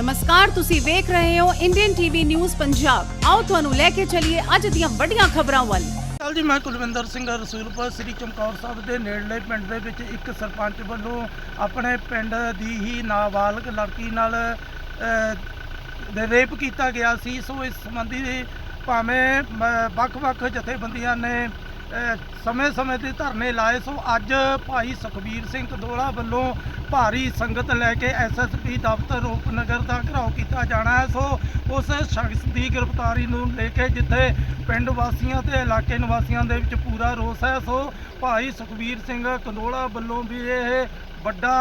ਨਮਸਕਾਰ, ਤੁਸੀਂ ਵੇਖ ਰਹੇ ਹੋ ਇੰਡੀਅਨ ਟੀਵੀ ਨਿਊਜ਼ ਪੰਜਾਬ ਆਓ ਤੁਹਾਨੂੰ ਲੈ ਕੇ ਚੱਲੀਏ ਅੱਜ ਦੀਆਂ ਵੱਡੀਆਂ ਖਬਰਾਂ ਵੱਲ। ਕੱਲ ਜੀ? ਮੈਂ ਕੁਲਵਿੰਦਰ ਸਿੰਘ ਰਸੂਲਪੁਰ, ਸ੍ਰੀ ਚਮਕੌਰ ਸਾਹਿਬ ਦੇ ਨੇੜਲੇ ਪਿੰਡ ਦੇ ਵਿੱਚ ਇੱਕ ਸਰਪੰਚ ਵੱਲੋਂ ਆਪਣੇ ਪਿੰਡ ਦੀ ਹੀ ਨਾਬਾਲਗ ਲੜਕੀ ਨਾਲ ਰੇਪ ਕੀਤਾ ਗਿਆ ਸੀ। ਸੋ ਇਸ ਸੰਬੰਧੀ ਭਾਵੇਂ ਵੱਖ-ਵੱਖ ਜਥੇਬੰਦੀਆਂ ਨੇ ਸਮੇਂ-ਸਮੇਂ ਤੇ ਧਰਨੇ ਲਾਏ। ਸੋ ਅੱਜ ਭਾਈ ਸੁਖਬੀਰ ਸਿੰਘ ਕਦੋਲਾ ਵੱਲੋਂ ਭਾਰੀ ਸੰਗਤ ਲੈ ਕੇ ਐਸਐਸਪੀ ਦਫ਼ਤਰ ਰੂਪਨਗਰ ਦਾ ਘਰਾਓ ਕੀਤਾ ਸ਼ਖਸ ਦੀ ਗ੍ਰਿਫਤਾਰੀ ਨੂੰ ਲੈ ਕੇ ਜਿੱਥੇ ਪਿੰਡ ਵਾਸੀਆਂ ਤੇ ਇਲਾਕੇ ਨਿਵਾਸੀਆਂ ਦੇ ਵਿੱਚ ਪੂਰਾ ਰੋਸ ਹੈ, ਸੋ ਭਾਈ ਸੁਖਬੀਰ ਸਿੰਘ ਕੰਡੋਲਾ ਵੱਲੋਂ ਵੀ ਇਹ ਵੱਡਾ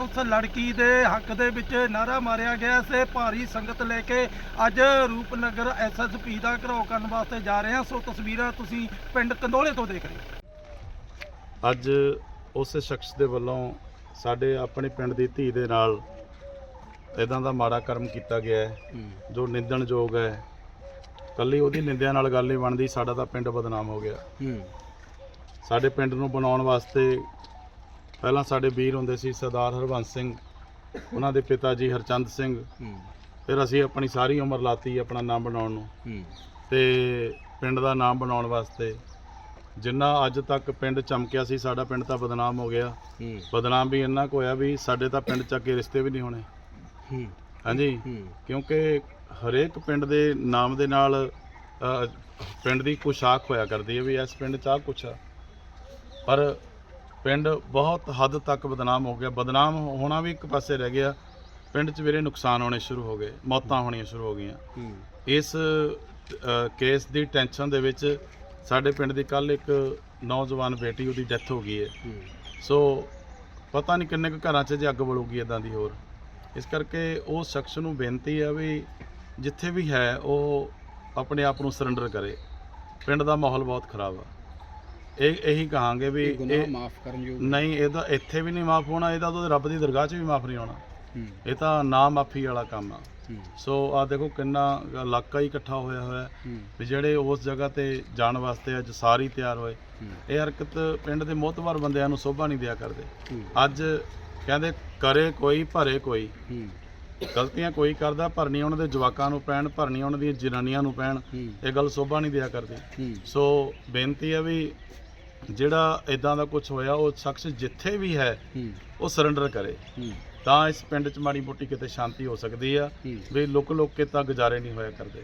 ਉਸ ਲੜਕੀ ਦੇ ਹੱਕ ਦੇ ਵਿੱਚ ਨਾਰਾ ਮਾਰਿਆ ਗਿਆ ਸੇ ਭਾਰੀ ਸੰਗਤ ਲੈ ਕੇ ਅੱਜ ਰੂਪਨਗਰ ਐਸਐਸਪੀ ਦਾ ਘਰਾਓ ਕਰਨ ਵਾਸਤੇ ਜਾ ਰਹੇ ਹਾਂ। ਸੋ ਤਸਵੀਰਾਂ ਤੁਸੀਂ ਪਿੰਡ ਕੰਡੋਲੇ ਤੋਂ ਦੇਖ ਰਹੇ ਹੋ। ਅੱਜ ਉਸ ਸ਼ਖਸ ਦੇ ਵੱਲੋਂ ਸਾਡੇ ਆਪਣੇ ਪਿੰਡ ਦੀ ਧੀ ਦੇ ਨਾਲ ਇਦਾਂ ਦਾ ਮਾੜਾ ਕਰਮ ਕੀਤਾ ਗਿਆ ਹੈ ਜੋ ਨਿੰਦਣਯੋਗ ਹੈ। ਕੱਲੀ ਉਹਦੀ ਨਿੰਦਿਆ ਨਾਲ ਗੱਲ ਨਹੀਂ ਬਣਦੀ ਸਾਡਾ ਤਾਂ ਪਿੰਡ ਬਦਨਾਮ ਹੋ ਗਿਆ। ਸਾਡੇ ਪਿੰਡ ਨੂੰ ਬਣਾਉਣ ਵਾਸਤੇ ਪਹਿਲਾਂ ਸਾਡੇ ਵੀਰ ਹੁੰਦੇ ਸੀ ਸਰਦਾਰ ਹਰਵੰਸ ਸਿੰਘ ਉਹਨਾਂ ਦੇ ਪਿਤਾ ਜੀ ਹਰਚੰਦ ਸਿੰਘ। ਫਿਰ ਅਸੀਂ ਆਪਣੀ ਸਾਰੀ ਉਮਰ ਲਾਤੀ ਆਪਣਾ ਨਾਮ ਬਣਾਉਣ ਨੂੰ। ਤੇ ਪਿੰਡ ਦਾ ਨਾਮ ਬਣਾਉਣ ਵਾਸਤੇ ਜਿੰਨਾ ਅੱਜ ਤੱਕ ਪਿੰਡ ਚਮਕਿਆ ਸੀ ਸਾਡਾ ਪਿੰਡ ਤਾਂ ਬਦਨਾਮ ਹੋ ਗਿਆ। ਬਦਨਾਮ ਵੀ ਇੰਨਾ ਕੁ ਹੋਇਆ ਵੀ ਸਾਡੇ ਤਾਂ ਪਿੰਡ ਚ ਅੱਗੇ ਰਿਸ਼ਤੇ ਵੀ ਨਹੀਂ ਹੋਣੇ। ਹਾਂਜੀ। ਕਿਉਂਕਿ ਹਰੇਕ ਪਿੰਡ ਦੇ ਨਾਮ ਦੇ ਨਾਲ ਅ, ਪਿੰਡ ਦੀ ਕੁਸ਼ਾਕ ਹੋਇਆ ਕਰਦੀ ਹੈ ਵੀ ਇਸ ਪਿੰਡ ਚ ਆ ਕੁਛ ਆ। ਪਰ ਪਿੰਡ ਬਹੁਤ ਹੱਦ ਤੱਕ ਬਦਨਾਮ ਹੋ ਗਿਆ। ਬਦਨਾਮ ਹੋਣਾ ਵੀ ਇੱਕ ਪਾਸੇ ਰਹਿ ਗਿਆ। ਪਿੰਡ 'ਚ ਵੀਰੇ ਨੁਕਸਾਨ ਹੋਣੇ ਸ਼ੁਰੂ ਹੋ ਗਏ। ਮੌਤਾਂ ਹੋਣੀਆਂ ਸ਼ੁਰੂ ਹੋ ਗਈਆਂ। ਇਸ ਅ, ਕੇਸ ਦੀ ਟੈਨਸ਼ਨ ਦੇ ਵਿੱਚ ਸਾਡੇ ਪਿੰਡ ਦੀ ਕੱਲ ਇੱਕ ਨੌਜਵਾਨ ਬੇਟੀ ਉਹਦੀ ਡੈਥ ਹੋ ਗਈ ਹੈ। ਸੋ ਪਤਾ ਨਹੀਂ ਕਿੰਨੇ ਕੁ ਘਰਾਂ 'ਚ ਜੇ ਅੱਗ ਬਲੂਗੀ ਇਦਾਂ ਦੀ ਹੋਰ। ਇਸ ਕਰਕੇ ਉਹ ਸ਼ਖਸ ਨੂੰ ਬੇਨਤੀ ਹੈ ਵੀ ਜਿੱਥੇ ਵੀ ਹੈ ਉਹ ਆਪਣੇ ਆਪ ਨੂੰ ਸਰੈਂਡਰ ਕਰੇ। ਪਿੰਡ ਦਾ ਮਾਹੌਲ ਬਹੁਤ ਖਰਾਬ ਆ। ਇਹ ਇਹੀ ਕਹਾਂਗੇ ਵੀ ਇਹ ਮਾਫ ਕਰਨ ਯੋਗ ਨਹੀਂ ਇਹਦਾ ਇੱਥੇ ਵੀ ਨਹੀਂ ਮਾਫ ਹੋਣਾ ਇਹਦਾ ਤਾਂ ਰੱਬ ਦੀ ਦਰਗਾਹ 'ਚ ਵੀ ਮਾਫ ਨਹੀਂ ਹੋਣਾ। ਇਹ ਤਾਂ ਨਾ ਮਾਫੀ ਵਾਲਾ ਕੰਮ ਆ। ਸੋ ਆ ਦੇਖੋ ਕਿੰਨਾ ਇਲਾਕਾ ਹੀ ਇਕੱਠਾ ਹੋਇਆ ਹੋਇਆ। ਵੀ ਜਿਹੜੇ ਉਸ ਜਗ੍ਹਾ ਤੇ ਜਾਣ ਵਾਸਤੇ ਅੱਜ ਸਾਰੀ ਤਿਆਰ ਹੋਏ। ਇਹ ਹਰਕਤ ਪਿੰਡ ਦੇ ਮੋਤਬਰ ਬੰਦਿਆਂ ਨੂੰ ਸੋਭਾ ਨਹੀਂ ਦਿਆ ਕਰਦੇ। ਅੱਜ ਕਹਿੰਦੇ ਕਰੇ ਕੋਈ ਭਰੇ ਕੋਈ। ਗਲਤੀਆਂ ਕੋਈ ਕਰਦਾ ਭਰਨੀ ਉਹਨਾਂ ਦੇ ਜਵਾਕਾਂ ਨੂੰ ਪੈਣ ਭਰਨੀ ਉਹਨਾਂ ਦੀਆਂ ਜਨਾਨੀਆਂ ਨੂੰ ਪੈਣ। ਇਹ ਗੱਲ ਸੋਭਾ ਨਹੀਂ ਦਿਆ ਕਰਦੀ। ਸੋ ਬੇਨਤੀ ਹੈ ਵੀ ਜਿਹੜਾ ਇਦਾਂ ਦਾ ਕੁਝ ਹੋਇਆ ਉਹ ਸ਼ਖਸ ਜਿੱਥੇ ਵੀ ਹੈ ਉਹ ਸਰੈਂਡਰ ਕਰੇ। ਤਾਂ ਇਸ ਪਿੰਡ 'ਚ ਮਾੜੀ ਮੋਟੀ ਕਿਤੇ ਸ਼ਾਂਤੀ ਹੋ ਸਕਦੀ ਆ ਵੀ ਲੁਕ ਲੁਕ ਕੇ ਤਾਂ ਗੁਜ਼ਾਰੇ ਨਹੀਂ ਹੋਇਆ ਕਰਦੇ।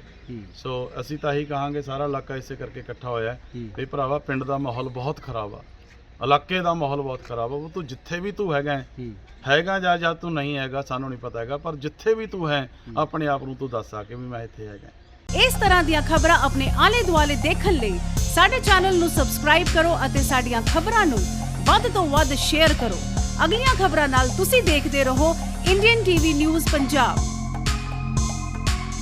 ਸੋ ਅਸੀਂ ਤਾਂ ਇਹੀ ਕਹਾਂਗੇ ਸਾਰਾ ਇਲਾਕਾ ਇਸੇ ਕਰਕੇ ਇਕੱਠਾ ਹੋਇਆ ਹੈ। ਵੀ ਭਰਾਵਾ ਪਿੰਡ ਦਾ ਮਾਹੌਲ ਬਹੁਤ ਖਰਾਬ ਆ। ਇਲਾਕੇ ਦਾ ਮਾਹੌਲ ਬਹੁਤ ਖਰਾਬ ਆ। ਉਹ ਤੂੰ ਜਿੱਥੇ ਵੀ ਤੂੰ ਹੈਗਾ ਹੈ, ਹੈਗਾ ਜਾਂ ਜਾਂ ਤੂੰ ਨਹੀਂ ਹੈਗਾ ਸਾਨੂੰ ਨਹੀਂ ਪਤਾ ਹੈਗਾ ਪਰ ਜਿੱਥੇ ਵੀ ਤੂੰ ਹੈ ਆਪਣੇ ਆਪ ਨੂੰ ਤੂੰ ਦੱਸ ਆ ਕੇ ਵੀ ਮੈਂ ਇੱਥੇ ਹੈਗਾ ਇਸ ਤਰ੍ਹਾਂ ਦੀਆਂ ਖਬਰਾਂ ਆਪਣੇ ਆਲੇ ਦੁਆਲੇ ਦੇਖਣ ਲਈ ਸਾਡੇ ਚੈਨਲ ਨੂੰ ਸਬਸਕ੍ਰਾਈਬ ਕਰੋ ਅਤੇ ਸਾਡੀਆਂ ਖਬਰਾਂ ਨੂੰ ਵੱਧ ਤੋਂ ਵੱਧ ਸ਼ੇਅਰ ਕਰੋ। ਅਗਲੀਆਂ ਖਬਰਾਂ ਨਾਲ ਤੁਸੀਂ ਦੇਖਦੇ ਰਹੋ ਇੰਡੀਅਨ ਟੀਵੀ ਨਿਊਜ਼ ਪੰਜਾਬ।